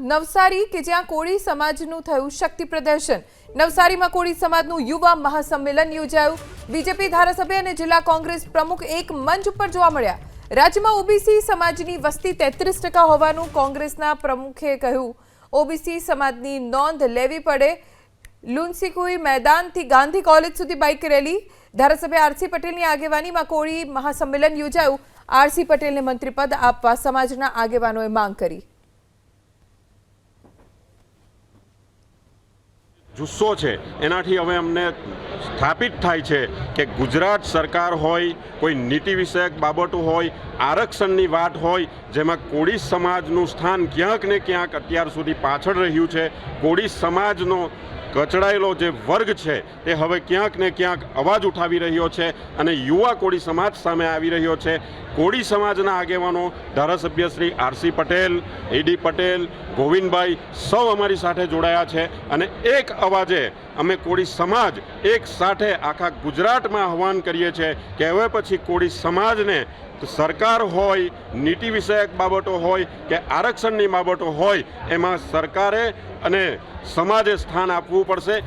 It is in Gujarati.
નવસારી કે જ્યાં કોળી સમાજનું થયું શક્તિ પ્રદર્શન. નવસારીમાં કોળી સમાજનું યુવા મહાસંમેલન યોજાયું. બીજેપી ધારાસભ્ય અને જિલ્લા કોંગ્રેસ પ્રમુખ એક મંચ ઉપર જોવા મળ્યા. રાજ્યમાં ઓબીસી સમાજની વસ્તી તેત્રીસ ટકા હોવાનું કોંગ્રેસના પ્રમુખે કહ્યું. ઓબીસી સમાજની નોંધ લેવી પડે. લુન્સીકુઈ મેદાનથી ગાંધી કોલેજ સુધી બાઇક રેલી. ધારાસભ્ય આરસી પટેલની આગેવાનીમાં કોળી મહાસંમેલન યોજાયું. આરસી પટેલને મંત્રીપદ આપવા સમાજના આગેવાનોએ માંગ કરી. જુસ્સો છે. એનાથી હવે અમને સ્થાપિત થાય છે કે ગુજરાત સરકાર હોય, કોઈ નીતિ વિષયક બાબતો હોય, આરક્ષણની વાત હોય, જેમાં કોળી સમાજનું સ્થાન ક્યાંક ને ક્યાંક અત્યાર સુધી પાછળ રહ્યું છે. કોળી સમાજનો કચડાયેલો જે વર્ગ છે તે હવે ક્યાંક ને ક્યાંક અવાજ ઉઠાવી રહ્યો છે અને યુવા કોળી સમાજ સામે આવી રહ્યો છે. કોળી સમાજના આગેવાનો ધારાસભ્ય Shri R C Patel, A D Patel, Govindbhai સૌ અમારી સાથે જોડાયા છે અને એક અવાજે અમે કોળી સમાજ એક સાથે આખા ગુજરાતમાં આહવાન કરીએ છીએ કે હવે પછી કોળી સમાજને સરકાર હોય, નીતિ વિષયક બાબતો હોય કે આરક્ષણની બાબતો હોય, એમાં સરકારે અને સમાજે સ્થાન આપવું પડશે.